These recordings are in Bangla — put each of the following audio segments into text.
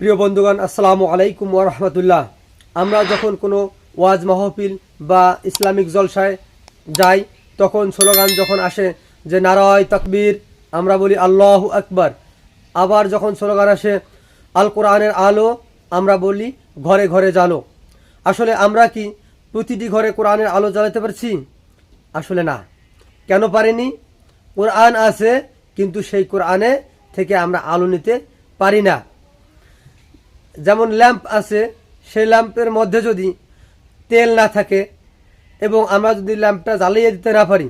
প্রিয় বন্ধুগণ, আসসালামু আলাইকুম ওয়া রাহমাতুল্লাহ। আমরা যখন কোনো ওয়াজ মাহফিল বা ইসলামিক জলসায় যাই, তখন স্লোগান যখন আসে যে নারায় তকবীর, আমরা বলি আল্লাহ আকবার। আবার যখন স্লোগান আসে আল কোরআনের আলো, আমরা বলি ঘরে ঘরে জালো আসলে আমরা কি প্রতিটি ঘরে কোরআনের আলো জ্বালাতে পারছি? আসলে না। কেন পারিনি? কোরআন আছে, কিন্তু সেই কোরআনে থেকে আমরা আলো নিতে পারি না। যেমন ল্যাম্প আছে, সেই ল্যাম্পের মধ্যে যদি তেল না থাকে এবং আমরা যদি ল্যাম্পটা জ্বালিয়ে দিতে না পারি,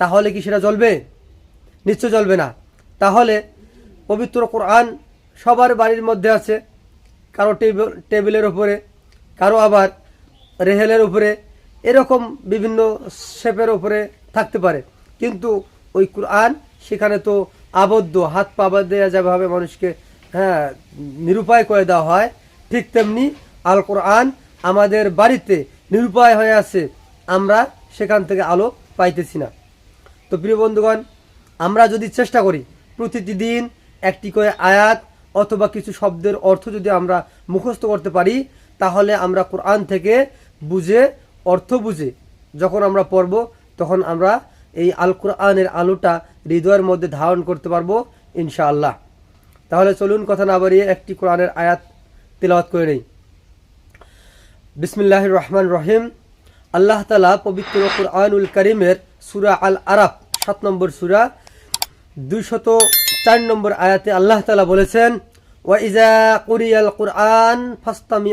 তাহলে কি সেটা জ্বলবে? নিশ্চয় জ্বলবে না। তাহলে পবিত্র কোরআন সবার বাড়ির মধ্যে আছে, কারও টেবিল টেবিলের উপরে, কারও আবার রেহেলের উপরে, এরকম বিভিন্ন শেপের উপরে থাকতে পারে। কিন্তু ওই কোরআন সেখানে তো আবদ্ধ, হাত পা বাদ দেওয়া যেভাবে মানুষকে হ্যাঁ নিরুপায় করে দেওয়া হয়। ঠিক তেমনি আল কোরআন আমাদের বাড়িতে নিরুপায় হয়ে আছে। আমরা সেখান থেকে আলো পাইতেছি না। তো প্রিয় বন্ধুগণ, আমরা যদি চেষ্টা করি প্রতিটি দিন একটি করে আয়াত অথবা কিছু শব্দের অর্থ যদি আমরা মুখস্থ করতে পারি, তাহলে আমরা কোরআন থেকে বুঝে, অর্থ বুঝে যখন আমরা পড়ব, তখন আমরা এই আল কোরআনের আলোটা হৃদয়ের মধ্যে ধারণ করতে পারব, ইনশাআল্লাহ। তাহলে চলুন কথা না বাড়িয়ে একটি কোরআনের আয়াত তেলাওয়াত করে নেই। বিসমিল্লাহ রহমান রহিম। আল্লাহ তালা পবিত্র কোরআনুল করিমের সুরা আল আরাফ সাত নম্বর সুরা, দুইশত চার নম্বর আয়াতে আল্লাহ তালা বলেছেন কোরআন ফাস্তামি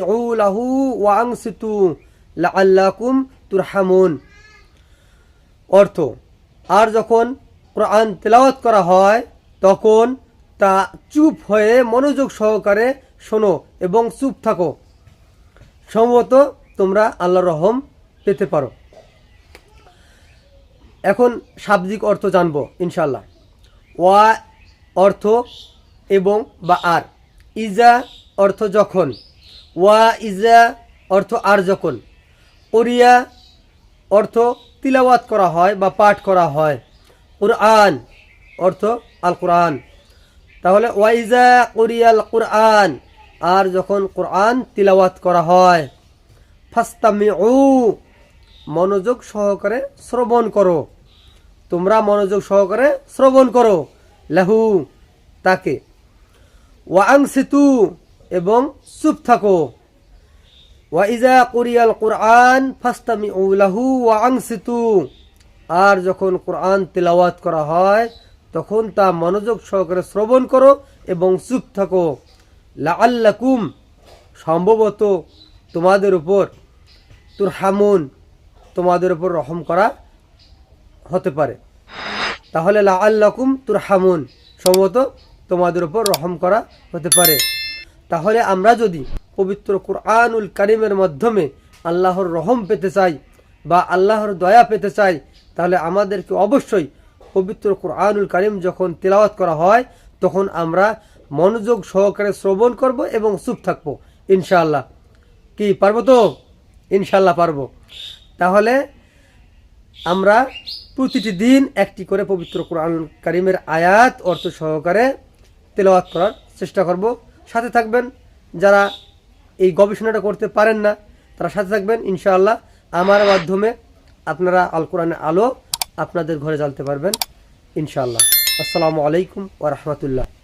অর্থ, আর যখন কোরআন তেলাওয়াত করা হয়, তখন তা চুপ হয়ে মনোযোগ সহকারে শোনো এবং চুপ থাকো। সম্ভবত তোমরা আল্লাহর রহম পেতে পারো। এখন শাব্দিক অর্থ জানব ইনশাল্লাহ ওয়া অর্থ এবং বা আর। ইজা অর্থ যখন। ওয়া ইজা অর্থ আর যখন। ওরিয়া অর্থ তিলাওয়াত করা হয় বা পাঠ করা হয়। কোরআন অর্থ আল কোরআন তাহলে ওয়াইজা কোরিয়াল কোরআন, আর যখন কোরআন তিলাওয়াত করা হয় ফাস্তামি ও মনোযোগ সহকারে শ্রবণ করো। তোমরা মনোযোগ সহকারে শ্রবণ করো। লাহু, তাকে। ওয়াং সেতু এবং চুপ থাকো। ওয়াইজা কোরিয়াল কোরআন ফাস্তামি ও লাহু ওয়াং সেতু আর যখন কোরআন তেলাওয়াত করা হয় তখন তা মনোযোগ সহকারে শ্রবণ করো এবং চুপ থাকো। লাআল্লাকুম সম্ভবত তোমাদের উপর তোর হামুন তোমাদের উপর রহম করা হতে পারে। তাহলে লাআল্লাকুম তোর হামুন সম্ভবত তোমাদের উপর রহম করা হতে পারে। তাহলে আমরা যদি পবিত্র কোরআনুল কারিমের মাধ্যমে আল্লাহর রহম পেতে চাই বা আল্লাহর দয়া পেতে চাই, তাহলে আমাদেরকে অবশ্যই পবিত্র কোরআনুল কারিম যখন তেলাওয়াত করা হয়, তখন আমরা মনোযোগ সহকারে শ্রবণ করব এবং চুপ থাকব। ইনশাআল্লাহ। কি, পারব তো? ইনশাল্লাহ পারব। তাহলে আমরা প্রতিটি দিন একটি করে পবিত্র কোরআন কারিমের আয়াত অর্থ সহকারে তেলাওয়াত করার চেষ্টা করব। সাথে থাকবেন যারা এই গবেষণাটা করতে পারেন না, তারা সাথে থাকবেন। ইনশাআল্লাহ। আমার মাধ্যমে আপনারা আল কোরআনের আলো আপনাদের ঘরে জানতে পারবেন ইনশাআল্লাহ। আসসালামু আলাইকুম ওয়া রাহমাতুল্লাহ।